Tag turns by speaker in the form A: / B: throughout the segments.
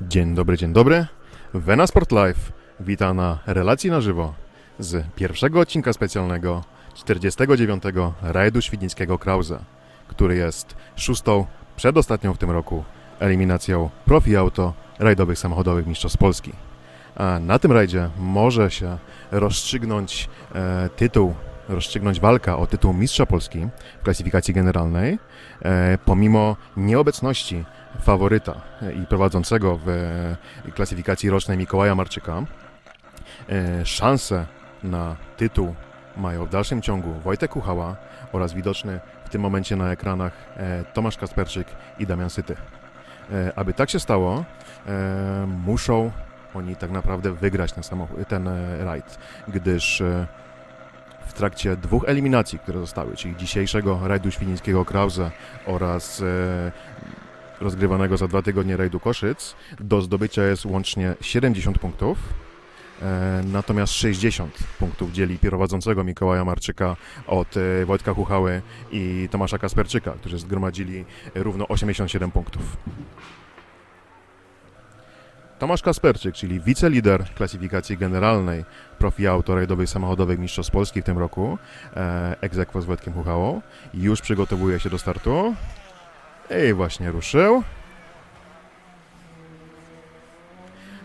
A: Dzień dobry, dzień dobry. Vena Sport Live wita na relacji na żywo z pierwszego odcinka specjalnego 49. rajdu świdnickiego Krause, który jest szóstą, przedostatnią w tym roku eliminacją profi auto rajdowych samochodowych mistrzostw Polski. A na tym rajdzie może się rozstrzygnąć e, tytuł, rozstrzygnąć walka o tytuł mistrza Polski w klasyfikacji generalnej, e, pomimo nieobecności faworyta i prowadzącego w e, klasyfikacji rocznej Mikołaja Marczyka. E, Szanse na tytuł mają w dalszym ciągu Wojtek Kuchała oraz widoczny w tym momencie na ekranach e, Tomasz Kasperczyk i Damian Syty. Aby tak się stało, muszą oni tak naprawdę wygrać ten, ten rajd, gdyż w trakcie dwóch eliminacji, które zostały, czyli dzisiejszego rajdu świnińskiego Krause oraz rozgrywanego za dwa tygodnie rajdu Koszyc, do zdobycia jest łącznie 70 punktów. E, Natomiast 60 punktów dzieli prowadzącego Mikołaja Marczyka od e, Wojtka Kuchały i Tomasza Kasperczyka, którzy zgromadzili równo 87 punktów. Tomasz Kasperczyk, czyli wicelider klasyfikacji generalnej profi auto rajdowych samochodowych Mistrzostw Polski w tym roku, e, aequo z Wojtkiem Kuchałą, już przygotowuje się do startu. I właśnie ruszył.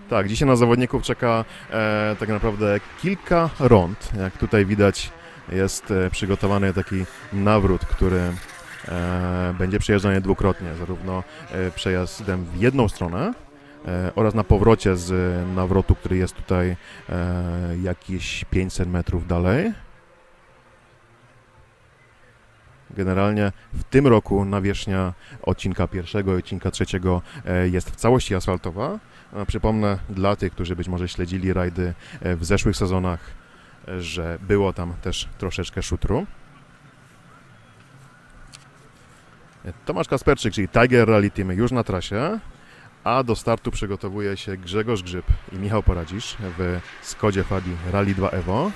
A: Tak, dzisiaj na zawodników czeka e, tak naprawdę kilka rond. Jak tutaj widać, jest e, przygotowany taki nawrót, który e, będzie przejeżdżany dwukrotnie, zarówno e, przejazdem w jedną stronę e, oraz na powrocie z nawrotu, który jest tutaj e, jakieś 500 metrów dalej. Generalnie w tym roku nawierzchnia odcinka pierwszego i odcinka trzeciego e, jest w całości asfaltowa. Przypomnę dla tych, którzy być może śledzili rajdy e, w zeszłych sezonach, e, że było tam też troszeczkę szutru. Tomasz Kasperczyk, czyli Tiger Rally Team już na trasie, a do startu przygotowuje się Grzegorz Grzyb i Michał Poradzisz w Skodzie Fadi Rally 2 Evo.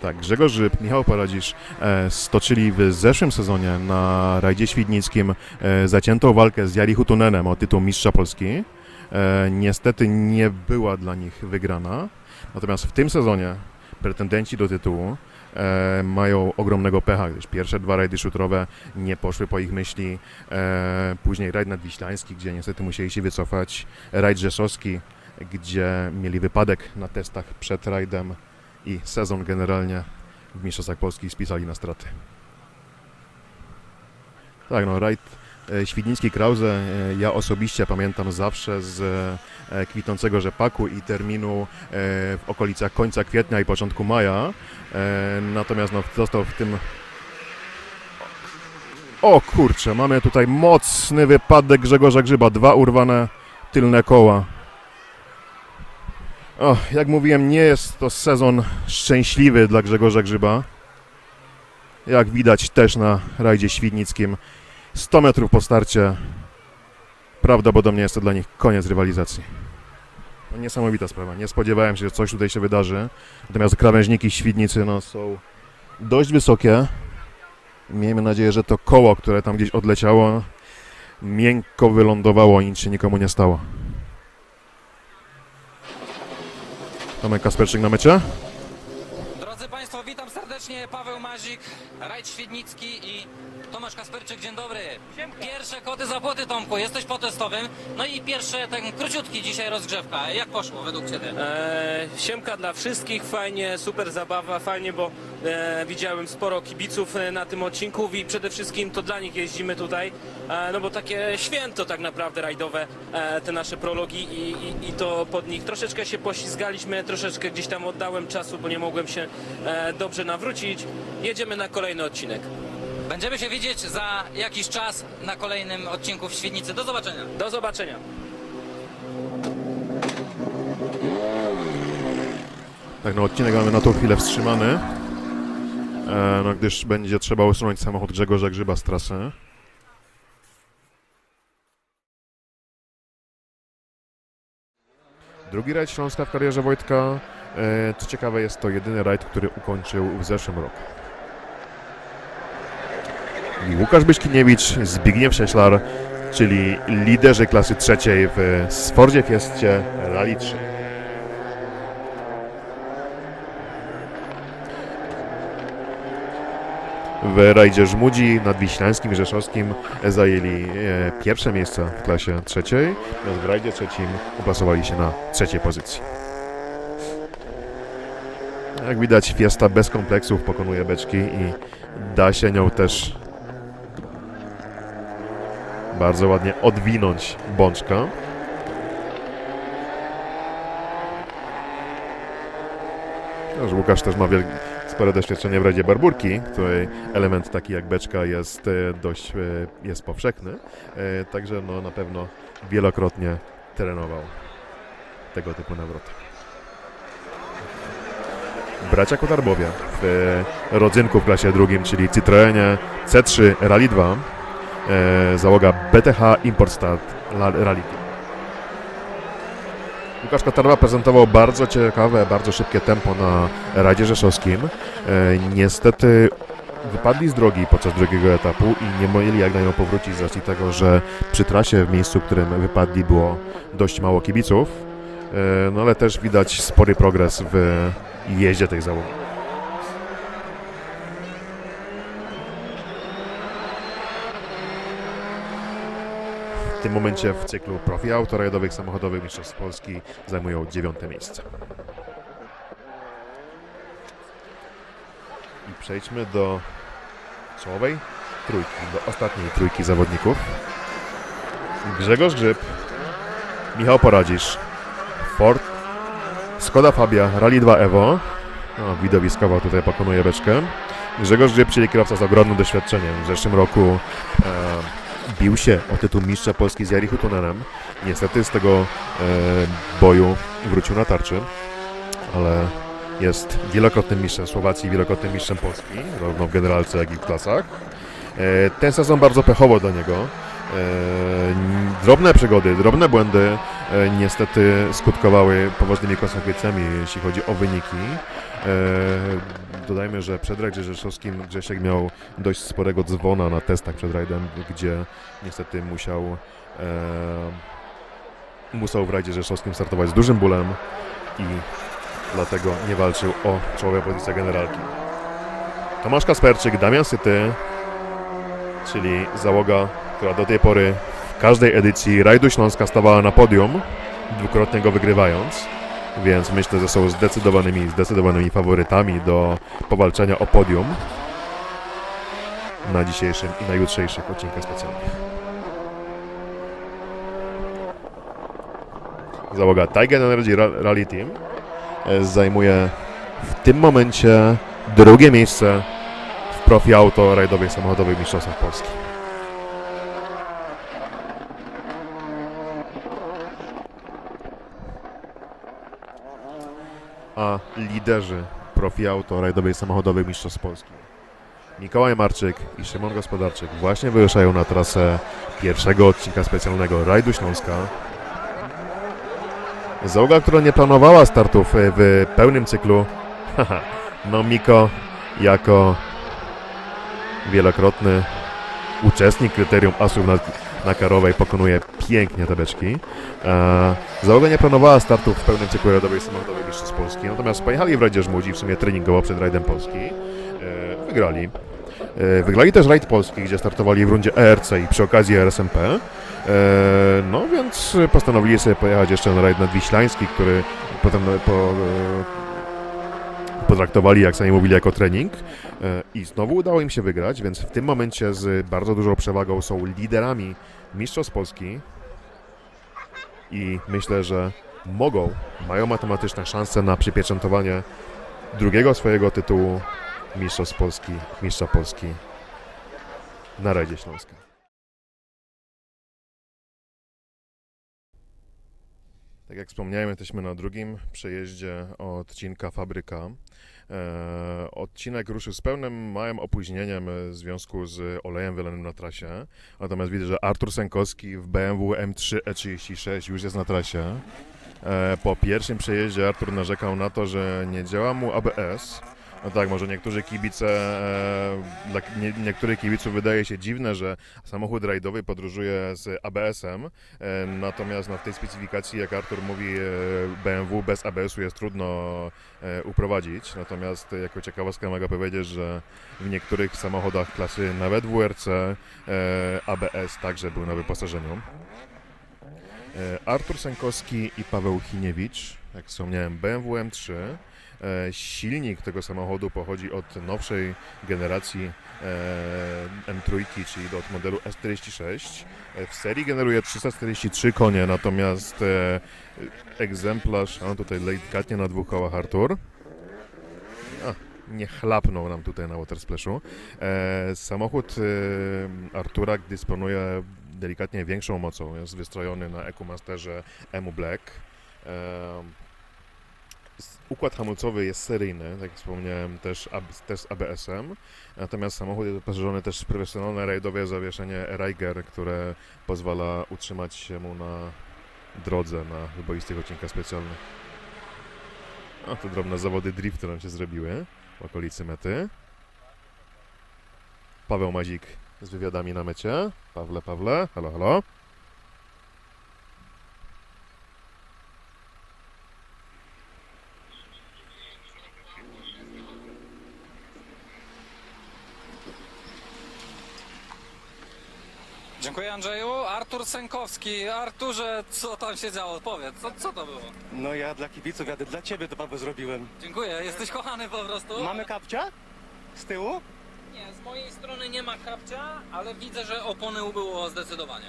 A: Tak, Grzegorz Grzyb, Michał Paradzisz e, stoczyli w zeszłym sezonie na rajdzie świdnickim e, zaciętą walkę z Jari Hutunenem o tytuł mistrza Polski. E, niestety nie była dla nich wygrana. Natomiast w tym sezonie pretendenci do tytułu e, mają ogromnego pecha, gdyż pierwsze dwa rajdy szutrowe nie poszły po ich myśli. E, później rajd nadwiślański, gdzie niestety musieli się wycofać. Rajd rzeszowski, gdzie mieli wypadek na testach przed rajdem i sezon generalnie w Mistrzostwach Polski spisali na straty. Tak, no rajd e, Świdnicki Krause e, ja osobiście pamiętam zawsze z e, kwitnącego rzepaku i terminu w okolicach końca kwietnia i początku maja. Natomiast no, został w tym o kurczę, mamy tutaj mocny wypadek Grzegorza Grzyba, dwa urwane tylne koła. O, jak mówiłem, nie jest to sezon szczęśliwy dla Grzegorza Grzyba. Jak widać też na rajdzie świdnickim. 100 metrów po starcie. Prawdopodobnie jest to dla nich koniec rywalizacji. No, niesamowita sprawa. Nie spodziewałem się, że coś tutaj się wydarzy. Natomiast krawężniki świdnicy no, są dość wysokie. Miejmy nadzieję, że to koło, które tam gdzieś odleciało, miękko wylądowało i nic się nikomu nie stało. Tomek Kasperczyk na mecie.
B: Drodzy Państwo, witam serdecznie. Paweł Mazik, Rajd Świdnicki i Tomasz Kasperczyk. Dzień dobry. Pierwsze koty za płoty, Tomku. Jesteś po testowym. No i pierwszy, ten króciutki dzisiaj rozgrzewka. Jak poszło według Ciebie?
C: E, siemka dla wszystkich, fajnie, super zabawa, fajnie, bo e, widziałem sporo kibiców e, na tym odcinku i przede wszystkim to dla nich jeździmy tutaj, e, no bo takie święto tak naprawdę rajdowe, e, te nasze prologi i, i, i to pod nich troszeczkę się poślizgaliśmy, troszeczkę gdzieś tam oddałem czasu, bo nie mogłem się e, dobrze nawrócić. Jedziemy na kolejny odcinek.
B: Będziemy się widzieć za jakiś czas na kolejnym odcinku w Świdnicy. Do zobaczenia.
C: Do zobaczenia.
A: Tak, no odcinek mamy na tą chwilę wstrzymany, e, no gdyż będzie trzeba usunąć samochód Grzegorza Grzyba z trasy. Drugi rajd Śląska w karierze Wojtka. E, co ciekawe, jest to jedyny rajd, który ukończył w zeszłym roku. Łukasz Byszkiniewicz, Zbigniew Sześlar, czyli liderzy klasy trzeciej w Sfordzie Fiestie Rally 3. W rajdzie Żmudzi nad Wiślańskim i Rzeszowskim zajęli e, pierwsze miejsca w klasie trzeciej, natomiast w rajdzie trzecim uplasowali się na trzeciej pozycji. Jak widać, Fiesta bez kompleksów pokonuje beczki i da się nią też bardzo ładnie odwinąć bączka. No, Łukasz też ma wiel- spore doświadczenie w Radzie Barburki, której element taki jak beczka jest e, dość e, jest powszechny. E, Także no, na pewno wielokrotnie trenował tego typu nawroty. Bracia Kotarbowie w rodzynku w klasie drugim, czyli Citroenie C3 Rally 2, e, załoga BTH Importstat La- Rally. Łukasz Kotarba prezentował bardzo ciekawe, bardzo szybkie tempo na Radzie Rzeszowskim. E, niestety wypadli z drogi podczas drugiego etapu i nie mieli jak na nią powrócić z racji tego, że przy trasie w miejscu, w którym wypadli było dość mało kibiców. E, no ale też widać spory progres w jeździe tych załogów. W tym momencie w cyklu profi autorajdowych samochodowych mistrzostw Polski zajmują dziewiąte miejsce. I przejdźmy do czołowej trójki, do ostatniej trójki zawodników. Grzegorz Grzyb, Michał Poradzisz, Ford, Skoda Fabia, Rally 2 Evo. No, widowiskowo tutaj pokonuje beczkę. Grzegorz Grzyb, czyli kierowca z ogromnym doświadczeniem. W zeszłym roku e, bił się o tytuł mistrza Polski z Jarichu Tunenem. Niestety z tego e, boju wrócił na tarczy, ale jest wielokrotnym mistrzem Słowacji, wielokrotnym mistrzem Polski, zarówno w generalce, jak i w klasach. E, ten sezon bardzo pechowo do niego. E, drobne przygody, drobne błędy e, niestety skutkowały poważnymi konsekwencjami, jeśli chodzi o wyniki. E, dodajmy, że przed rajdem rzeszowskim Grzesiek miał dość sporego dzwona na testach przed rajdem, gdzie niestety musiał e, musiał w rajdzie rzeszowskim startować z dużym bólem i dlatego nie walczył o czołowe pozycje generalki. Tomasz Kasperczyk, Damian Syty, czyli załoga, która do tej pory w każdej edycji rajdu Śląska stawała na podium, dwukrotnie go wygrywając, więc myślę, że są zdecydowanymi, zdecydowanymi faworytami do powalczenia o podium na dzisiejszym i na jutrzejszych odcinkach specjalnych. Załoga Tiger Energy Ra- Rally Team e, zajmuje w tym momencie drugie miejsce w profi auto rajdowych samochodowych mistrzostwach Polski. A liderzy profi auto rajdowych samochodowych mistrzostw Polski. Mikołaj Marczyk i Szymon Gospodarczyk właśnie wyruszają na trasę pierwszego odcinka specjalnego Rajdu Śląska. Załoga, która nie planowała startów e, w pełnym cyklu, no Miko jako wielokrotny uczestnik kryterium asów na, na Karowej pokonuje pięknie te beczki. E, załoga nie planowała startów w pełnym cyklu rajdowej samochodowej Mistrzostw Polski, natomiast pojechali w rajdzie Żmudzi, w sumie treningowo przed rajdem Polski. E, wygrali. E, wygrali też rajd Polski, gdzie startowali w rundzie ERC i przy okazji RSMP. E, no więc postanowili sobie pojechać jeszcze na rajd nadwiślański, który potem po, potraktowali, jak sami mówili, jako trening. E, I znowu udało im się wygrać, więc w tym momencie z bardzo dużą przewagą są liderami Mistrzostw Polski. I myślę, że mogą, mają matematyczne szanse na przypieczętowanie drugiego swojego tytułu Mistrzostw Polski, Mistrza Polski na Radzie Śląska. Tak jak wspomniałem, jesteśmy na drugim przejeździe odcinka Fabryka. E, odcinek ruszył z pełnym małym opóźnieniem w związku z olejem wylanym na trasie. Natomiast widzę, że Artur Sękowski w BMW M3 E36 już jest na trasie. E, po pierwszym przejeździe Artur narzekał na to, że nie działa mu ABS. No tak, może niektórzy kibice, e, dla nie, niektórych kibiców wydaje się dziwne, że samochód rajdowy podróżuje z ABS-em, e, natomiast no, w tej specyfikacji, jak Artur mówi, e, BMW bez ABS-u jest trudno uprowadzić, natomiast jako ciekawostkę mogę powiedzieć, że w niektórych samochodach klasy nawet WRC ABS także był na wyposażeniu. Artur Sękowski i Paweł Chiniewicz, jak wspomniałem, BMW M3. E, Silnik tego samochodu pochodzi od nowszej generacji e, M3, czyli od modelu S46. E, W serii generuje 343 konie, natomiast egzemplarz, a tutaj delikatnie na dwóch kołach Artur. A, nie chlapnął nam tutaj na water splashu. E, samochód Artura dysponuje delikatnie większą mocą. Jest wystrojony na EcoMasterze EMU Black. Układ hamulcowy jest seryjny, tak jak wspomniałem, też, też z ABS-em. Natomiast samochód jest wyposażony też w profesjonalne rajdowe zawieszenie Reiger, które pozwala utrzymać się mu na drodze na wyboistych odcinkach specjalnych. A to drobne zawody driftu nam się zrobiły w okolicy mety. Paweł Mazik z wywiadami na mecie. Pawle, Pawle, halo, halo.
B: Dziękuję Andrzeju. Artur Sękowski. Arturze, co tam się działo? Powiedz, co, co to było?
D: No ja dla kibiców jadę, dla ciebie to Paweł zrobiłem.
B: Dziękuję, jesteś kochany po prostu.
D: Mamy kapcia? Z tyłu?
B: Nie, z mojej strony nie ma kapcia, ale widzę, że opony ubyło zdecydowanie.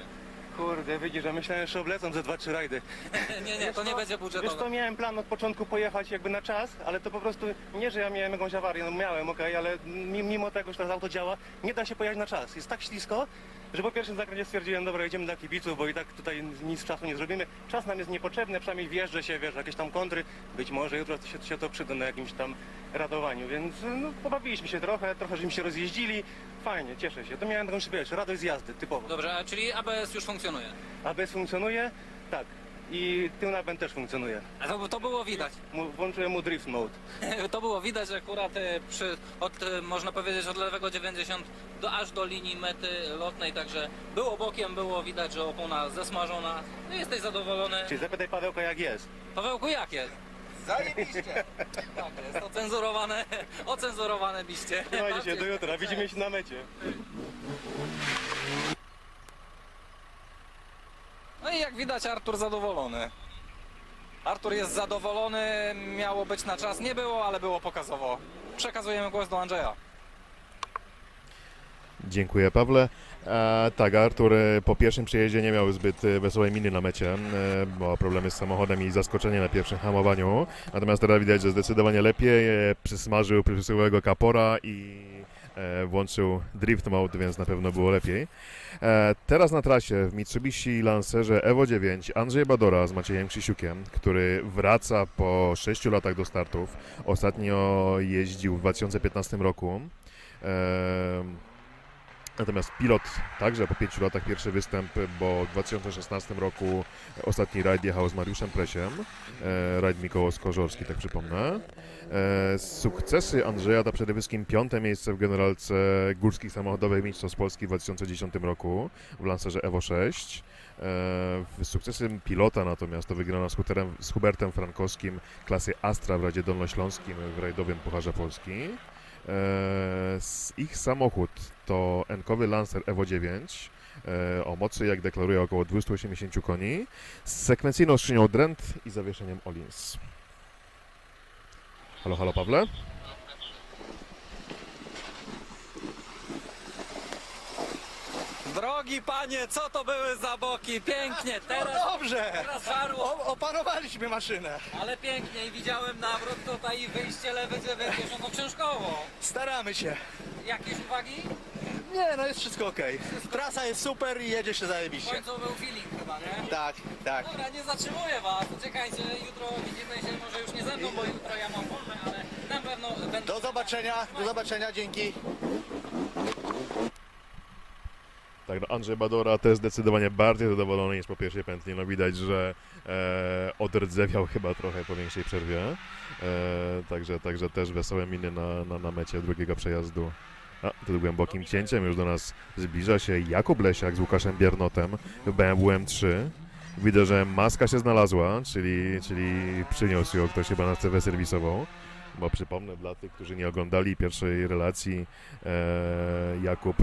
D: Kurde, widzisz, że myślałem, że oblecą ze dwa, trzy rajdy.
B: nie, nie, to nie będzie
D: Wiesz, to
B: budżetowe.
D: miałem plan od początku pojechać jakby na czas, ale to po prostu nie, że ja miałem jakąś awarię, no miałem, okej, ale mi- mimo tego, że teraz auto działa, nie da się pojechać na czas. Jest tak ślisko, że po pierwszym zakręcie stwierdziłem, dobra, jedziemy dla kibiców, bo i tak tutaj nic czasu nie zrobimy. Czas nam jest niepotrzebny, przynajmniej wjeżdżę się, wiesz, jakieś tam kontry, być może jutro się, się to przyda na jakimś tam radowaniu, więc no, pobawiliśmy się trochę, trochę żeśmy się rozjeździli, fajnie, cieszę się. To miałem taką, wiesz, radość z jazdy, typowo.
B: Dobrze, a czyli ABS już funkcjonuje.
D: ABS funkcjonuje? Tak. I tył napęd też funkcjonuje.
B: A to, to było widać.
D: Mu, włączyłem mu drift mode.
B: To było widać że akurat e, przy, od, e, można powiedzieć, od lewego 90 do, aż do linii mety lotnej, także było bokiem, było widać, że opona zesmażona. No jesteś zadowolony.
D: Czyli zapytaj Pawełka jak jest.
B: Pawełku, jak jest?
E: Zajebiście!
B: Tak jest, ocenzurowane, ocenzurowane biście.
D: Trzymajcie się do jutra, widzimy się na mecie.
B: No i jak widać Artur zadowolony. Artur jest zadowolony, miało być na czas, nie było, ale było pokazowo. Przekazujemy głos do Andrzeja.
A: Dziękuję, Pawle. E, tak, Artur e, po pierwszym przyjeździe nie miał zbyt e, wesołej miny na mecie, e, bo problemy z samochodem i zaskoczenie na pierwszym hamowaniu. Natomiast teraz widać, że zdecydowanie lepiej e, przysmażył przysyłego kapora i włączył drift mode, więc na pewno było lepiej. E, teraz na trasie w Mitsubishi Lancerze Evo 9 Andrzej Badora z Maciejem Krzysiukiem, który wraca po 6 latach do startów. Ostatnio jeździł w 2015 roku. Natomiast pilot także po 5 latach pierwszy występ, bo w 2016 roku ostatni rajd jechał z Mariuszem Presiem. E, rajd Mikołos Korzorski, tak przypomnę. E, sukcesy Andrzeja to przede wszystkim piąte miejsce w generalce górskich samochodowych Mistrzostw Polski w 2010 roku w Lancerze Evo 6. E, w sukcesy pilota natomiast to wygrana z, Huterem, z Hubertem Frankowskim klasy Astra w Radzie Dolnośląskim w rajdowym Pucharze Polski. E, ich samochód to enkowy Lancer Evo 9 e, o mocy, jak deklaruje, około 280 koni z sekwencyjną skrzynią Drent i zawieszeniem Olins. Halo, halo Pawle?
B: Drogi panie, co to były za boki? Pięknie, teraz,
E: Dobrze!
B: teraz żarło,
E: O, opanowaliśmy maszynę.
B: ale pięknie i widziałem nawrót tutaj i wyjście lewe 90 no książkowo.
E: Staramy się.
B: Jakieś uwagi?
E: Nie, no jest wszystko ok. Trasa jest super i jedzie się
B: W
E: zajebiście.
B: końcu był feeling chyba, nie?
E: Tak, tak.
B: Dobra, nie zatrzymuję was. Czekajcie, jutro widzimy się może już nie ze mną, bo jutro ja mam wolne, ale na pewno będę...
E: Do zobaczenia, do zobaczenia, dzięki.
A: Tak, no Andrzej Badora też zdecydowanie bardziej zadowolony niż po pierwszej pętli. No widać, że e, odrdzewiał chyba trochę po większej przerwie. E, także, także też wesołe miny na, na, na mecie drugiego przejazdu. A, tu głębokim cięciem już do nas zbliża się Jakub Lesiak z Łukaszem Biernotem w BMW M3. Widzę, że maska się znalazła, czyli, czyli przyniósł ją ktoś chyba na cewę serwisową. Bo przypomnę dla tych, którzy nie oglądali pierwszej relacji, e, Jakub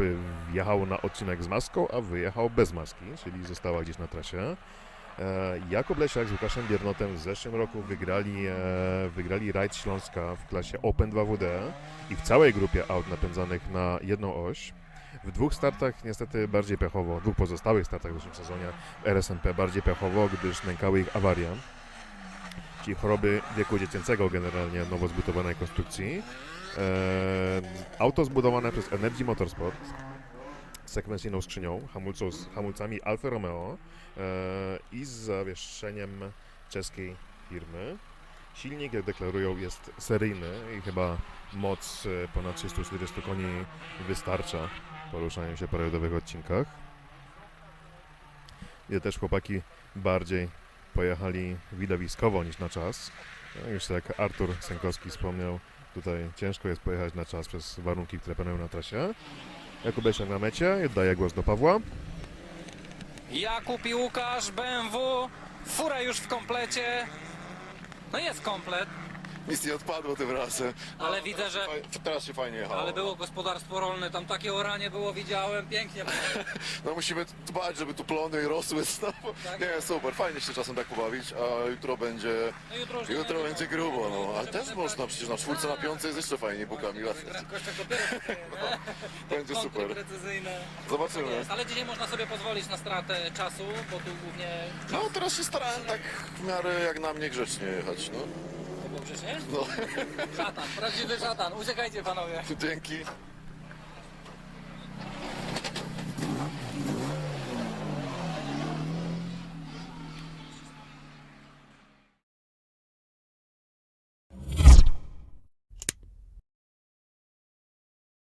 A: wjechał na odcinek z maską, a wyjechał bez maski, czyli została gdzieś na trasie. E, Jakub Lesiak z Łukaszem Biernotem w zeszłym roku wygrali, e, wygrali rajd Śląska w klasie Open 2WD i w całej grupie aut napędzanych na jedną oś. W dwóch startach niestety bardziej pechowo, dwóch pozostałych startach w zeszłym sezonie w RSNP bardziej pechowo, gdyż nękały ich awaria, czyli choroby wieku dziecięcego generalnie nowo zbudowanej konstrukcji. Auto zbudowane przez Energy Motorsport z sekwencyjną skrzynią, hamulcą, z hamulcami Alfa Romeo e, i z zawieszeniem czeskiej firmy. Silnik, jak deklarują, jest seryjny i chyba moc e, ponad 340 koni wystarcza. Poruszają się po rajdowych odcinkach. I też chłopaki bardziej pojechali widowiskowo niż na czas. No, już jak Artur Sękowski wspomniał, tutaj ciężko jest pojechać na czas przez warunki, które panują na trasie. Jakub Lesiak na mecie, oddaję głos do Pawła.
B: Jakub i Łukasz, BMW, fura już w komplecie. No jest komplet,
F: Nic nie odpadło tym razem.
B: ale widzę, że...
F: Faj- Teraz się fajnie jechało.
B: Ale było gospodarstwo rolne, tam takie oranie było, widziałem, pięknie.
F: No musimy dbać, żeby tu plony rosły znowu.
B: Tak.
F: Nie, super, fajnie się czasem tak pobawić, a jutro będzie...
B: No jutro, już
F: Jutro
B: nie
F: będzie grubo, no. Ale też można, przecież na czwórce, na piątce jest jeszcze fajniej bukami latać.
B: Prędkościach dopiero
F: Będzie super.
B: precyzyjne.
F: Zobaczymy.
B: Jest, ale dzisiaj można sobie pozwolić na stratę czasu, bo tu głównie...
F: No teraz się starałem tak w miarę jak na mnie grzecznie jechać, no.
B: To było grzecznie?
F: No,
B: Szatan, prawdziwy szatan, uciekajcie panowie.
F: dzięki.